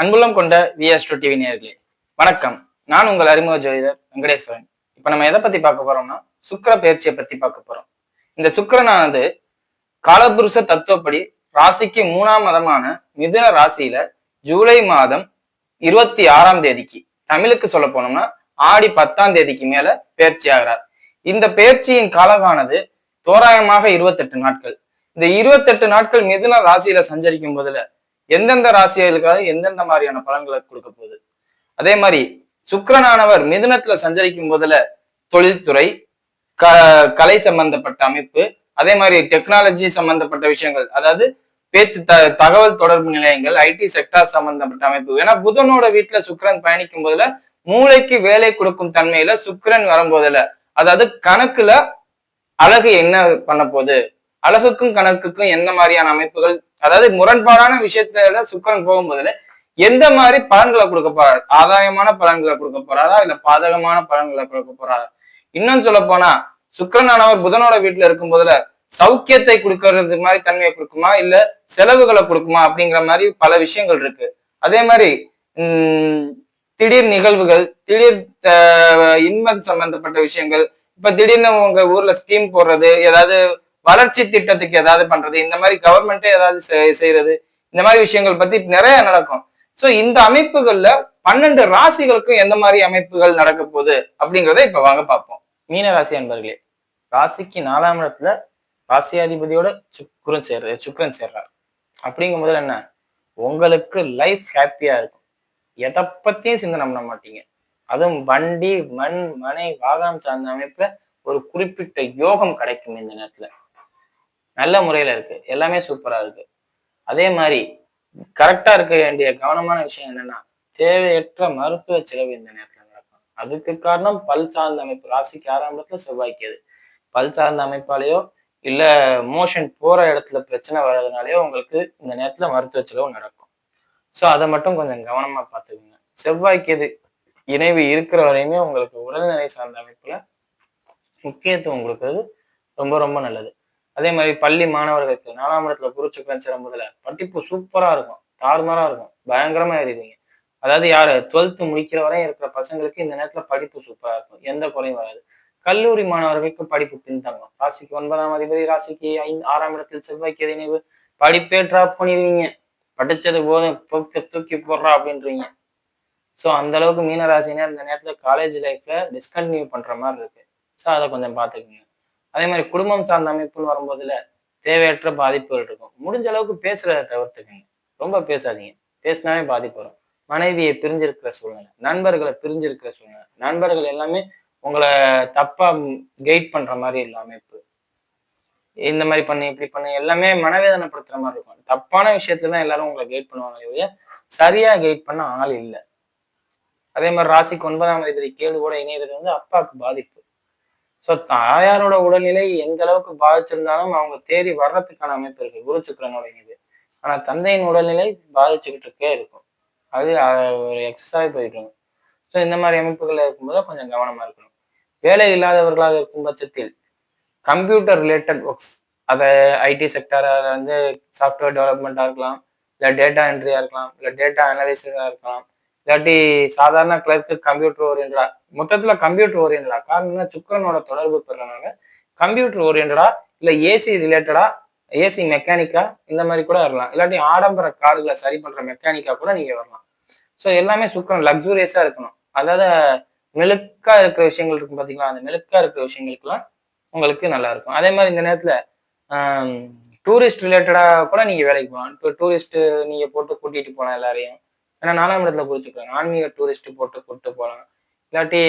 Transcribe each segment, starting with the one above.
அன்புள்ளம் கொண்ட vs to TV நேர்களே வணக்கம். நான் உங்கள் அறிமுக ஜோதிடர் வெங்கடேஸ்வரன். இப்ப நம்ம எதை பத்தி பார்க்க போறோம்னா சுக்கர பயிற்சியை பத்தி பார்க்க போறோம். இந்த சுக்கிரனானது காலபுருஷ தத்துவப்படி ராசிக்கு மூணாம் மதமான மிதுன ராசியில ஜூலை மாதம் இருபத்தி ஆறாம் தேதிக்கு தமிழுக்கு சொல்ல போனோம்னா ஆடி பத்தாம் தேதிக்கு மேல பயிற்சி ஆகிறார். இந்த பயிற்சியின் காலமானது தோராயமாக இருபத்தெட்டு நாட்கள். இந்த இருபத்தெட்டு நாட்கள் மிதுன ராசியில சஞ்சரிக்கும் போதுல எந்தெந்த ராசிகளுக்காக எந்தெந்த மாதிரியான பலன்களை கொடுக்க போகுது? அதே மாதிரி சுக்கிரனானவர் மிதுனத்துல சஞ்சரிக்கும் போதுல தொழில்துறை க கலை சம்பந்தப்பட்ட அமைப்பு அதே மாதிரி டெக்னாலஜி சம்பந்தப்பட்ட விஷயங்கள் அதாவது பேச்சு த தகவல் தொடர்பு நிலையங்கள் ஐடி செக்டார் சம்பந்தப்பட்ட அமைப்பு. ஏன்னா புதனோட வீட்டுல சுக்கிரன் பயணிக்கும் போதுல மூளைக்கு வேலை கொடுக்கும் தன்மையில சுக்கரன் வரும்போதுல அதாவது கணக்குல அழகு என்ன பண்ண போகுது? அழகுக்கும் கணக்குக்கும் என்ன மாதிரியான அமைப்புகள் அதாவது முரண்பாடான விஷயத்துல சுக்கரன் போகும்போதுல எந்த மாதிரி பலன்களை கொடுக்க போறாரு? ஆதாயமான பலன்களை கொடுக்க போறாரா? இல்ல பாதகமான பலன்களை கொடுக்க போறாரா? இன்னும் சொல்ல போனா சுக்கரனானவர் புதனோட வீட்டுல இருக்கும் போதுல சௌக்கியத்தை கொடுக்கறது மாதிரி தன்மையை கொடுக்குமா? இல்ல செலவுகளை கொடுக்குமா? அப்படிங்கிற மாதிரி பல விஷயங்கள் இருக்கு. அதே மாதிரி உம் திடீர் நிகழ்வுகள் திடீர் இன்பம் சம்பந்தப்பட்ட விஷயங்கள் இப்ப திடீர்னு உங்க ஊர்ல ஸ்கீம் போடுறது ஏதாவது வளர்ச்சி திட்டத்துக்கு ஏதாவது பண்றது இந்த மாதிரி கவர்மெண்ட்டே ஏதாவது செய்யறது இந்த மாதிரி விஷயங்கள் பத்தி நிறைய நடக்கும். சோ இந்த அமைப்புகள்ல பன்னெண்டு ராசிகளுக்கும் எந்த மாதிரி அமைப்புகள் நடக்க போகுது அப்படிங்கிறத இப்ப வாங்க பார்ப்போம். மீன ராசி அன்பர்களே ராசிக்கு நாலாம் இடத்துல ராசியாதிபதியோட சுக்ரன் சேர்ற சுக்கரன் சேர்றார். அப்படிங்கும் போது என்ன? உங்களுக்கு லைஃப் ஹாப்பியா இருக்கும். எதை பத்தியும் சிந்தனை பண்ண மாட்டீங்க. அதுவும் வண்டி மண் மனை வாகனம் சார்ந்த அமைப்புல ஒரு குறிப்பிட்ட யோகம் கிடைக்கும் இந்த நேரத்துல. நல்ல முறையில இருக்கு. எல்லாமே சூப்பரா இருக்கு. அதே மாதிரி கரெக்டா இருக்க வேண்டிய கவனமான விஷயம் என்னன்னா தேவையற்ற மருத்துவ செலவு இந்த நேரத்துல நடக்கும். அதுக்கு காரணம் பல் சார்ந்த அமைப்பு. ராசிக்கு ஆறாம் இடத்துல செவ்வாய்க்குது பல் சார்ந்த அமைப்பாலேயோ இல்ல மோஷன் போற இடத்துல பிரச்சனை வர்றதுனாலயோ உங்களுக்கு இந்த நேரத்துல மருத்துவ செலவு நடக்கும். ஸோ அதை மட்டும் கொஞ்சம் கவனமா பார்த்துக்குங்க. செவ்வாய்க்கு இணைவு இருக்கிற வரையுமே உங்களுக்கு உடல்நிலை சார்ந்த அமைப்புல முக்கியத்துவம் கொடுக்கறது ரொம்ப ரொம்ப நல்லது. அதே மாதிரி பள்ளி மாணவர்களுக்கு நாலாம் இடத்துல குருச்சுக்கரன் சேரும் போதுல படிப்பு சூப்பரா இருக்கும். தாறுமாறா இருக்கும். பயங்கரமா எழுதுவீங்க அதாவது யாரு? டுவெல்த் முடிக்கிற வரையும் இருக்கிற பசங்களுக்கு இந்த நேரத்துல படிப்பு சூப்பரா இருக்கும். எந்த குறையும் வராது. கல்லூரி மாணவர்களுக்கு படிப்பு பின்தங்கும். ராசிக்கு ஒன்பதாம் அதிபதி ராசிக்கு ஐந்து ஆறாம் இடத்தில் செவ்வாய்க்கு நினைவு. படிப்பே டிராப் பண்ணிடுவீங்க. படிச்சது போதும். தூக்கி தூக்கி போடுறா அப்படின்றீங்க. ஸோ அந்த அளவுக்கு மீனராசினா இந்த நேரத்துல காலேஜ் லைஃப்ல டிஸ்கண்டினியூ பண்ற மாதிரி இருக்கு. ஸோ அதை கொஞ்சம் பார்த்துக்குங்க. அதே மாதிரி குடும்பம் சார்ந்த அமைப்புன்னு வரும்போதுல தேவையற்ற பாதிப்புகள் இருக்கும். முடிஞ்ச அளவுக்கு பேசுறத தவிர்த்துக்கங்க. ரொம்ப பேசாதீங்க. பேசினாவே பாதிப்பு வரும். மனைவியை பிரிஞ்சிருக்கிற சூழ்நிலை நண்பர்களை பிரிஞ்சிருக்கிற சூழ்நிலை நண்பர்கள் எல்லாமே உங்களை தப்பா கைட் பண்ற மாதிரி இல்லை அமைப்பு. இந்த மாதிரி பண்ணு இப்படி பண்ணு எல்லாமே மனவேதனைப்படுத்துற மாதிரி இருக்கும். தப்பான விஷயத்துல தான் எல்லாரும் உங்களை கைட் பண்ணுவாங்க சரியா கைட் பண்ண ஆள் இல்லை. அதே மாதிரி ராசிக்கு ஒன்பதாம் அதிபதி கேடு கூட இணையிறது வந்து அப்பாவுக்கு பாதிப்பு. ஸோ தாயாரோட உடல்நிலை எந்த அளவுக்கு பாதிச்சிருந்தாலும் அவங்க தேடி வர்றதுக்கான அமைப்பு இருக்கு. குரு சுக்கரனுடைய இது ஆனா தந்தையின் உடல்நிலை பாதிச்சுக்கிட்டு இருக்கே இருக்கும். அது ஒரு எக்ஸஸாகவே போயிட்டு ஸோ இந்த மாதிரி அமைப்புகள் இருக்கும்போது கொஞ்சம் கவனமா இருக்கணும். வேலை இல்லாதவர்களாக இருக்கும் பட்சத்தில் கம்ப்யூட்டர் ரிலேட்டட் ஒர்க்ஸ் அதை ஐடி செக்டராக வந்து சாஃப்ட்வேர் டெவலப்மெண்ட்டாக இருக்கலாம் இல்லை டேட்டா என்ட்ரியாக இருக்கலாம் இல்லை டேட்டா அனலைசராக இருக்கலாம் இல்லாட்டி சாதாரண கிளர்க்கு கம்ப்யூட்டர் ஓரியன்டா மொத்தத்துல கம்ப்யூட்டர் ஓரியன்டா காரணம் சுக்கரனோட தொடர்பு பெறனால கம்ப்யூட்டர் ஓரியன்டா இல்ல ஏசி ரிலேட்டடா ஏசி மெக்கானிக்கா இந்த மாதிரி கூட வரலாம். இல்லாட்டி ஆடம்பர கார்களை சரி பண்ற மெக்கானிக்கா கூட நீங்க வரலாம். ஸோ எல்லாமே சுக்கிரன் லக்ஸூரியஸா இருக்கணும். அதாவது மெழுக்கா இருக்கிற விஷயங்கள் இருக்கும் பாத்தீங்களா? அந்த மெழுக்கா இருக்கிற விஷயங்களுக்குலாம் உங்களுக்கு நல்லா இருக்கும். அதே மாதிரி இந்த நேரத்துல டூரிஸ்ட் ரிலேட்டடா கூட நீங்க வேலைக்கு போகலாம். டூரிஸ்ட் நீங்க போட்டு கூட்டிட்டு போகலாம் எல்லாரையும். ஏன்னா நாலாம் இடத்துல குறிச்சுக்கலாம் ஆன்மீக டூரிஸ்ட் போட்டு கூப்பிட்டு போகலாம் இல்லாட்டி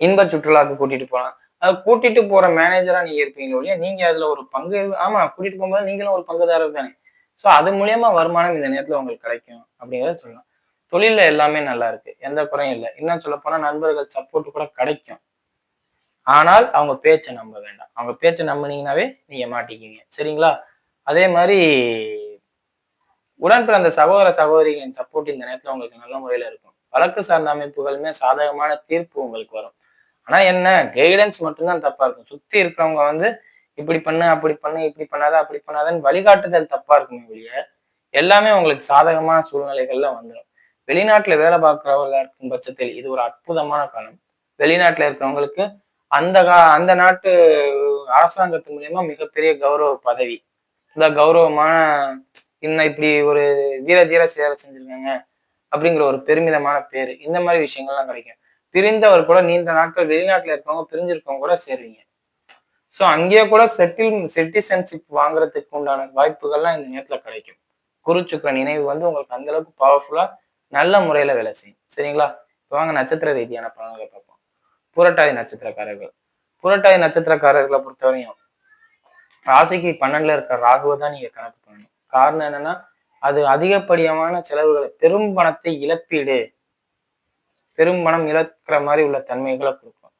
இன்ப சுற்றுலாவுக்கு கூட்டிட்டு போகலாம் அது கூட்டிட்டு போற மேனேஜரா நீங்க இருப்பீங்க ஒழிய நீங்க அதுல ஒரு பங்கு ஆமா கூட்டிட்டு போகும்போது நீங்களும் ஒரு பங்குதாரர் தானே. ஸோ அது மூலியமா வருமானம் இந்த நேரத்துல உங்களுக்கு கிடைக்கும் அப்படிங்கிறத சொல்லலாம். தொழில்ல எல்லாமே நல்லா இருக்கு. எந்த குறையும் இல்லை. இன்னும் சொல்ல போனா நண்பர்கள் சப்போர்ட் கூட கிடைக்கும். ஆனால் அவங்க பேச்சை நம்ப வேண்டாம். அவங்க பேச்சை நம்பினீங்கன்னாவே நீங்க மாட்டிக்கிங்க சரிங்களா? அதே மாதிரி உடன் பிறந்த சகோதர சகோதரிகளின் சப்போர்ட் இந்த நேரத்துல உங்களுக்கு நல்ல முறையில இருக்கும். வழக்கு சார்ந்த அமைப்புகளுமே சாதகமான தீர்ப்பு உங்களுக்கு வரும். ஆனா என்ன? கைடன்ஸ் மட்டும்தான் தப்பா இருக்கும். சுத்தி இருக்கிறவங்க வந்து இப்படி பண்ணு அப்படி பண்ணு இப்படி பண்ணாத அப்படி பண்ணாதன்னு வழிகாட்டுதல் தப்பா இருக்குமே ஒழிய எல்லாமே உங்களுக்கு சாதகமான சூழ்நிலைகள்ல வந்துடும் வெளிநாட்டுல வேலை பார்க்கிறவர்களா இருக்கும் பட்சத்தில் இது ஒரு அற்புதமான காலம். வெளிநாட்டுல இருக்கிறவங்களுக்கு அந்த கா அந்த நாட்டு அரசாங்கத்து மூலியமா மிகப்பெரிய கௌரவ பதவி. இந்த கௌரவமான இன்னும் இப்படி ஒரு வீர தீர சேவை செஞ்சிருக்காங்க அப்படிங்கிற ஒரு பெருமிதமான பேரு. இந்த மாதிரி விஷயங்கள்லாம் கிடைக்கும். பிரிந்தவர் கூட நீண்ட நாட்கள் வெளிநாட்டுல இருக்கவங்க பிரிஞ்சிருக்கவங்க கூட சேருவீங்க. ஸோ அங்கேயே கூட செட்டில் சிட்டிசன்ஷிப் வாங்குறதுக்கு உண்டான வாய்ப்புகள்லாம் இந்த நேரத்துல கிடைக்கும். குருச்சுக்கிற நினைவு வந்து உங்களுக்கு அந்த அளவுக்கு பவர்ஃபுல்லா நல்ல முறையில வேலை செய்யும். சரிங்களா? இப்போ வாங்க நட்சத்திர ரீதியான பலன்களை பார்ப்போம். புரட்டாதி நட்சத்திரக்காரர்கள். புரட்டாதி நட்சத்திரக்காரர்களை பொறுத்தவரையும் ராசிக்கு பன்னெண்டுல இருக்கிற ராகுவை தான் நீங்க கணக்கு பண்ணணும். காரணம் என்னன்னா அது அதிகப்படியான செலவுகளை பெரும் பணத்தை இழப்பீடு. பெரும் பணம் இழக்கிற மாதிரி உள்ள தன்மைகளை கொடுக்கும்.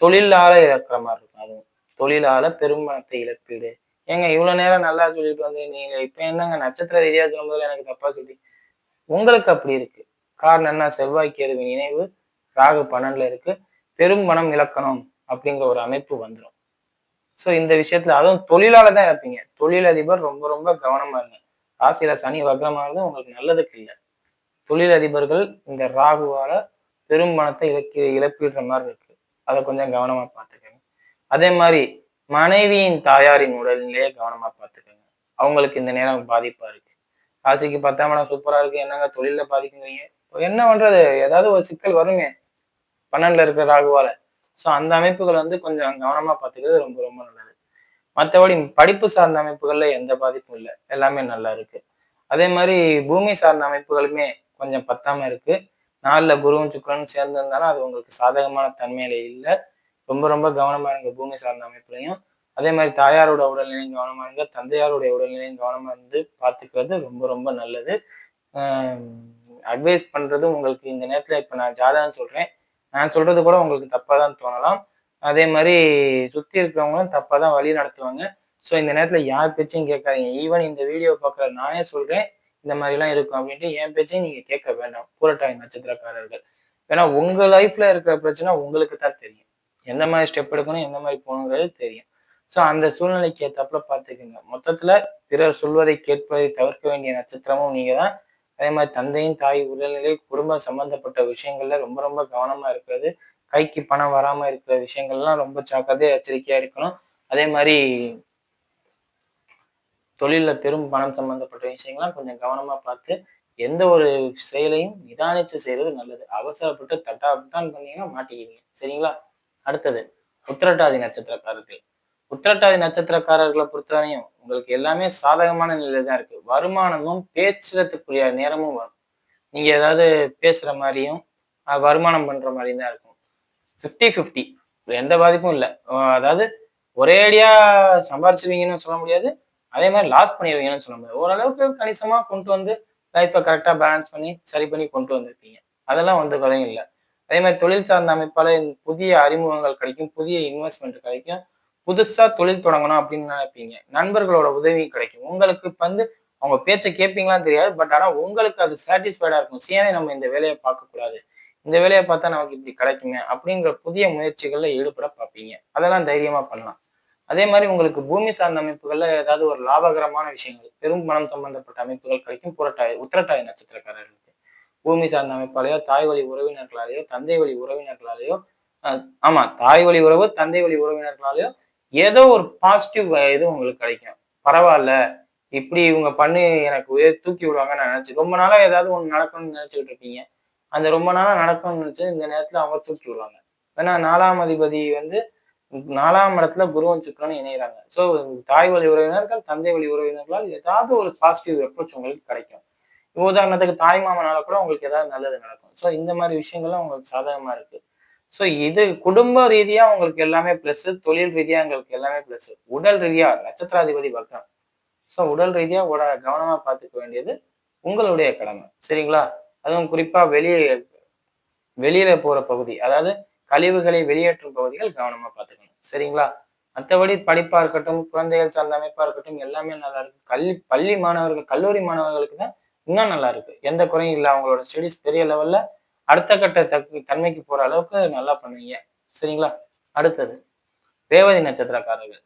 தொழிலால இழக்கிற மாதிரி இருக்கும் அதுவும். தொழிலால பெரும் பணத்தை இழப்பீடு. ஏங்க இவ்வளவு நேரம் நல்லா சொல்லிட்டு வந்து நீங்க இப்ப என்னங்க நட்சத்திர ரீதியா சொல்லும்போது எனக்கு தப்பா சொல்லி உங்களுக்கு அப்படி இருக்கு. காரணம் என்ன? செவ்வாய்க்கு எதுவும் நினைவு ராகு பன்னெண்டுல இருக்கு. பெரும் பணம் இழக்கணும் அப்படிங்கிற ஒரு அமைப்பு வந்துடும் ஸோ இந்த விஷயத்துல அதுவும் தொழிலால தான் இருப்பீங்க. தொழிலதிபர் ரொம்ப ரொம்ப கவனமா இருங்க. ராசியில சனி வக்ரமானது உங்களுக்கு நல்லதுக்கு இல்லை. தொழிலதிபர்கள் இந்த ராகுவால பெரும் பணத்தை இழக்கி இழப்பிடுற மாதிரி இருக்கு. அதை கொஞ்சம் கவனமா பார்த்துக்கோங்க. அதே மாதிரி மனைவியின் தாயாரின் உடல்நிலையை கவனமா பார்த்துக்கோங்க. அவங்களுக்கு இந்த நேரம் பாதிப்பா இருக்கு. ராசிக்கு பத்தாம் இடம் சூப்பரா இருக்கு. என்னங்க தொழில பாதிக்குங்கிறீங்க? என்ன பண்றது? ஏதாவது ஒரு சிக்கல் வருமே பன்னெண்டுல இருக்கிற ராகுவால. ஸோ அந்த அமைப்புகள் வந்து கொஞ்சம் கவனமாக பார்த்துக்கிறது ரொம்ப ரொம்ப நல்லது. மற்றபடி படிப்பு சார்ந்த அமைப்புகளில் எந்த பாதிப்பும் இல்லை. எல்லாமே நல்லா இருக்கு. அதே மாதிரி பூமி சார்ந்த அமைப்புகளுமே கொஞ்சம் பத்தாம இருக்கு. நாளில் குருவும் சுக்கரனும் சேர்ந்திருந்தாலும் அது உங்களுக்கு சாதகமான தன்மையில இல்லை. ரொம்ப ரொம்ப கவனமா இருங்க பூமி சார்ந்த அமைப்புலையும். அதே மாதிரி தாயாரோட உடல்நிலையும் கவனமா இருங்க. தந்தையாருடைய உடல்நிலையும் கவனமா இருந்து பார்த்துக்கிறது ரொம்ப ரொம்ப நல்லது. அட்வைஸ் பண்றது உங்களுக்கு இந்த நேரத்தில் இப்போ நான் ஜாதகம் சொல்றேன். நான் சொல்றது கூட உங்களுக்கு தப்பா தான் தோணலாம். அதே மாதிரி சுத்தி இருக்கிறவங்களும் தப்பா தான் வழி நடத்துவாங்க. ஸோ இந்த நேரத்துல யார் பேச்சையும் கேட்காதீங்க. ஈவன் இந்த வீடியோ பார்க்குற நானே சொல்றேன் இந்த மாதிரிலாம் இருக்கும் அப்படின்ட்டு என் பேச்சையும் நீங்க கேட்க வேண்டாம். பூரட்டாய் நட்சத்திரக்காரர்கள். ஏன்னா உங்க லைஃப்ல இருக்கிற பிரச்சனை உங்களுக்கு தான் தெரியும். எந்த மாதிரி ஸ்டெப் எடுக்கணும் எந்த மாதிரி போகணுங்கிறது தெரியும். ஸோ அந்த சூழ்நிலைக்கு ஏற்றப்பல பார்த்துக்குங்க. மொத்தத்துல பிறர் சொல்வதை கேட்பதை தவிர்க்க வேண்டிய நட்சத்திரமும் நீங்க தான் அதே மாதிரி தந்தையும் தாய் உடல்நிலை குடும்பம் சம்பந்தப்பட்ட விஷயங்கள்ல ரொம்ப ரொம்ப கவனமா இருக்கிறது. கைக்கு பணம் வராம இருக்கிற விஷயங்கள்லாம் ரொம்ப ஜாக்கிரதையா எச்சரிக்கையா இருக்கணும். அதே மாதிரி தொழில பெரும் பணம் சம்பந்தப்பட்ட விஷயங்கள்லாம் கொஞ்சம் கவனமா பார்த்து எந்த ஒரு செயலையும் நிதானிச்சு செய்யறது நல்லது. அவசரப்பட்டு தட்டா பண்ணீங்கன்னா மாட்டிக்கிங்க சரிங்களா? அடுத்தது உத்திரட்டாதி நட்சத்திரக்காரர்கள். உத்திரட்டாதி நட்சத்திரக்காரர்களை பொறுத்தவரையும் உங்களுக்கு எல்லாமே சாதகமான நிலையில தான் இருக்கு. வருமானமும் பேசுறதுக்குரிய நேரமும் வரும். நீங்க ஏதாவது பேசுற மாதிரியும் வருமானம் பண்ற மாதிரியும் தான் இருக்கும். ஃபிஃப்டி ஃபிஃப்டி எந்த பாதிப்பும் இல்லை. அதாவது ஒரே அடியா சம்பாரிச்சுவீங்கன்னு சொல்ல முடியாது. அதே மாதிரி லாஸ் பண்ணிடுவீங்கன்னு சொல்ல முடியாது. ஓரளவுக்கு கணிசமா கொண்டு வந்து லைஃப்பை கரெக்டாக பேலன்ஸ் பண்ணி சரி பண்ணி கொண்டு வந்திருப்பீங்க. அதெல்லாம் வந்து குறையும் இல்லை. அதே மாதிரி தொழில் சார்ந்த அமைப்பால் புதிய அறிமுகங்கள் கிடைக்கும் புதிய இன்வெஸ்ட்மெண்ட் கிடைக்கும். புதுசா தொழில் தொடங்கணும் அப்படின்னு நினைப்பீங்க. நண்பர்களோட உதவி கிடைக்கும். உங்களுக்கு வந்து அவங்க பேச்சை கேட்பீங்களான்னு தெரியாது. பட் ஆனா உங்களுக்கு அது சாட்டிஸ்ஃபைடா இருக்கும். சேனை நம்ம இந்த வேலையை பார்க்க கூடாது இந்த வேலையை பார்த்தா நமக்கு இப்படி கிடைக்குமே அப்படிங்கிற புதிய முயற்சிகள்ல ஈடுபட பார்ப்பீங்க. அதெல்லாம் தைரியமா பண்ணலாம். அதே மாதிரி உங்களுக்கு பூமி சார்ந்த அமைப்புகள்ல ஏதாவது ஒரு லாபகரமான விஷயங்கள் பெரும் பணம் சம்பந்தப்பட்ட அமைப்புகள் கிடைக்கும். புரட்டாய் உத்திரட்டாய் நட்சத்திரக்காரர்களுக்கு. பூமி சார்ந்த அமைப்பாலேயோ தாய் வழி உறவினர்களாலேயோ தந்தை வழி உறவினர்களாலேயோ ஆமா தாய் வழி உறவு தந்தை வழி உறவினர்களாலேயோ ஏதோ ஒரு பாசிட்டிவ் இது உங்களுக்கு கிடைக்கும். பரவாயில்ல. இப்படி இவங்க பண்ணி எனக்கு உயர் தூக்கி விடுவாங்க நான் நினைச்சு ரொம்ப நாளா ஏதாவது ஒன்று நடக்கணும்னு நினைச்சுக்கிட்டு இருப்பீங்க. அந்த ரொம்ப நாளா நடக்கணும்னு நினைச்சு இந்த நேரத்துல அவங்க தூக்கி விடுவாங்க. ஏன்னா நாலாம் அதிபதி வந்து நாலாம் இடத்துல குருவன் சுக்கரன் இணைகிறாங்க ஸோ தாய் வழி உறவினர்கள் தந்தை வழி உறவினர்களால் ஏதாவது ஒரு பாசிட்டிவ் அப்ரோச் உங்களுக்கு கிடைக்கும். உதாரணத்துக்கு தாய் மாமனால கூட உங்களுக்கு ஏதாவது நல்லது நடக்கும். ஸோ இந்த மாதிரி விஷயங்கள்லாம் உங்களுக்கு சாதகமா இருக்கு. ஸோ இது குடும்ப ரீதியா உங்களுக்கு எல்லாமே பிளஸ் தொழில் ரீதியா உங்களுக்கு எல்லாமே பிளஸ் உடல் ரீதியா நட்சத்திராதிபதி வக்கம் ஸோ உடல் ரீதியா உட கவனமா பார்த்துக்க வேண்டியது உங்களுடைய கடமை. சரிங்களா? அதுவும் குறிப்பா வெளியே வெளியில போற பகுதி அதாவது கழிவுகளை வெளியேற்றும் பகுதிகள் கவனமா பார்த்துக்கணும். சரிங்களா? மற்றபடி படிப்பா இருக்கட்டும் குழந்தைகள் சார்ந்த அமைப்பா இருக்கட்டும் எல்லாமே நல்லா இருக்கு. கல்வி பள்ளி மாணவர்கள் கல்லூரி மாணவர்களுக்கு தான் இன்னும் நல்லா இருக்கு. எந்த குறையும் இல்லை. அவங்களோட ஸ்டடிஸ் பெரிய லெவல்ல அடுத்த கட்ட தக்கு தன்மைக்கு போற அளவுக்கு நல்லா பண்ணுவீங்க. சரிங்களா? அடுத்தது ரேவதி நட்சத்திரக்காரர்கள்.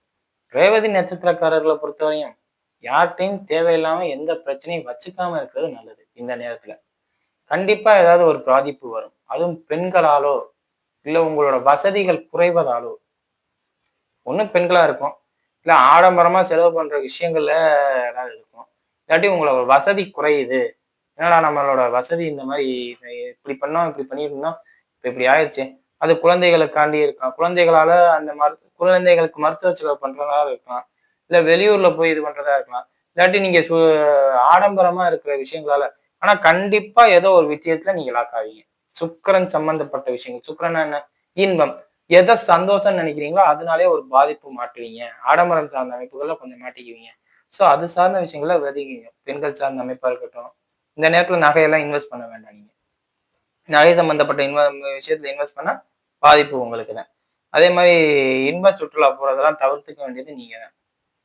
ரேவதி நட்சத்திரக்காரர்களை பொறுத்தவரையும் யார்கிட்டையும் தேவையில்லாம எந்த பிரச்சனையும் வச்சுக்காம இருக்கிறது நல்லது இந்த நேரத்துல. கண்டிப்பா ஏதாவது ஒரு பாதிப்பு வரும். அதுவும் பெண்களாலோ இல்ல உங்களோட வசதிகள் குறைவதாலோ. ஒண்ணு பெண்களா இருக்கும். இல்ல ஆடம்பரமா செலவு பண்ற விஷயங்கள்ல ஏதாவது இருக்கும். இல்லாட்டி உங்களோட வசதி குறையுது. என்னடா நம்மளோட வசதி இந்த மாதிரி இப்படி பண்ணோம் இப்படி பண்ணியிருந்தோம் இப்ப இப்படி ஆயிடுச்சு. அது குழந்தைகளுக்காண்டி இருக்கலாம். குழந்தைகளால அந்த மருத்து குழந்தைகளுக்கு மருத்துவ செலவு பண்றதா இருக்கலாம். இல்ல வெளியூர்ல போய் இது பண்றதா இருக்கலாம். இல்லாட்டி நீங்க சு ஆடம்பரமா இருக்கிற விஷயங்களால ஆனா கண்டிப்பா ஏதோ ஒரு விஷயத்துல நீங்க லாக் சுக்கரன் சம்பந்தப்பட்ட விஷயங்கள். சுக்கரன் என்ன? இன்பம். எதை சந்தோஷம் நினைக்கிறீங்களோ அதனாலே ஒரு பாதிப்பு மாட்டுவீங்க ஆடம்பரம் சார்ந்த அமைப்புகள்ல கொஞ்சம் மாட்டிக்குவீங்க. ஸோ அது சார்ந்த விஷயங்கள விதிங்க பெண்கள் சார்ந்த அமைப்பா இருக்கட்டும் இந்த நேரத்துல நகையெல்லாம் இன்வெஸ்ட் பண்ண வேண்டாம் நீங்க. நகை சம்பந்தப்பட்ட இன்வ விஷயத்துல இன்வெஸ்ட் பண்ணா பாதிப்பு உங்களுக்கு தான். அதே மாதிரி இன்ப சுற்றுலா போறதெல்லாம் தவிர்த்துக்க வேண்டியது நீங்க தான்.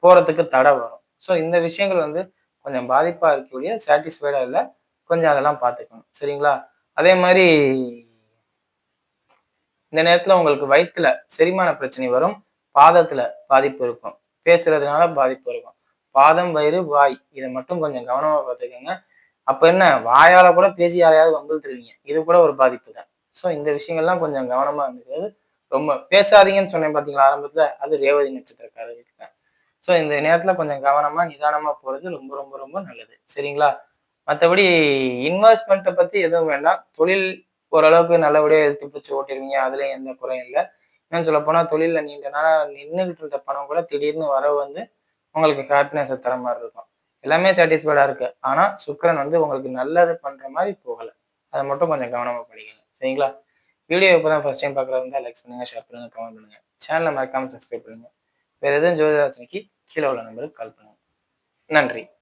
போறதுக்கு தடை வரும். ஸோ இந்த விஷயங்கள் வந்து கொஞ்சம் பாதிப்பா இருக்கக்கூடிய சாட்டிஸ்ஃபைடா இல்லை கொஞ்சம் அதெல்லாம் பார்த்துக்கணும் சரிங்களா? அதே மாதிரி இந்த நேரத்துல உங்களுக்கு வயிற்றுல செரிமான பிரச்சனை வரும். பாதத்துல பாதிப்பு இருக்கும். பேசுறதுனால பாதிப்பு இருக்கும். பாதம் வயிறு வாய் இதை மட்டும் கொஞ்சம் கவனமா பார்த்துக்கோங்க அப்ப என்ன? வாயால கூட பேசி யாரையாவது வந்துருவீங்க இது கூட ஒரு பாதிப்பு தான். ஸோ இந்த விஷயங்கள்லாம் கொஞ்சம் கவனமா இருந்துக்கிறது ரொம்ப பேசாதீங்கன்னு சொன்னேன் பாத்தீங்களா ஆரம்பத்துல? அது ரேவதி நட்சத்திரக்காரருக்கு தான் ஸோ இந்த நேரத்துல கொஞ்சம் கவனமா நிதானமா போறது ரொம்ப ரொம்ப ரொம்ப நல்லது. சரிங்களா? மற்றபடி இன்வெஸ்ட்மெண்ட்டை பத்தி எதுவும் வேண்டாம். தொழில் ஓரளவுக்கு நல்லபடியாக எழுத்து பிடிச்சி ஓட்டிருவீங்க. அதுலயும் எந்த குறையும் இல்லை. இன்னும் சொல்ல போனா தொழிலில் நீண்ட நாளாக நின்றுகிட்டு இருந்த பணம் கூட திடீர்னு வரவு வந்து உங்களுக்கு ஹாப்பினஸை தர மாதிரி இருக்கும். எல்லாமே சாட்டிஸ்ஃபைடா இருக்கு. ஆனா சுக்கரன் வந்து உங்களுக்கு நல்லது பண்ற மாதிரி போகல. அதை மட்டும் கொஞ்சம் கவனமா படிக்கணும் சரிங்களா? வீடியோ இப்போதான் ஃபர்ஸ்ட் டைம் பார்க்குறது இருந்தால் லைக் பண்ணுங்க ஷேர் பண்ணுங்க கமெண்ட் பண்ணுங்க. சேனலை மறக்காம சப்ஸ்கிரைப் பண்ணுங்க. வேற எதுவும் ஜோதிராசனைக்கு கீழே உள்ள நம்பருக்கு கால் பண்ணுங்க. நன்றி.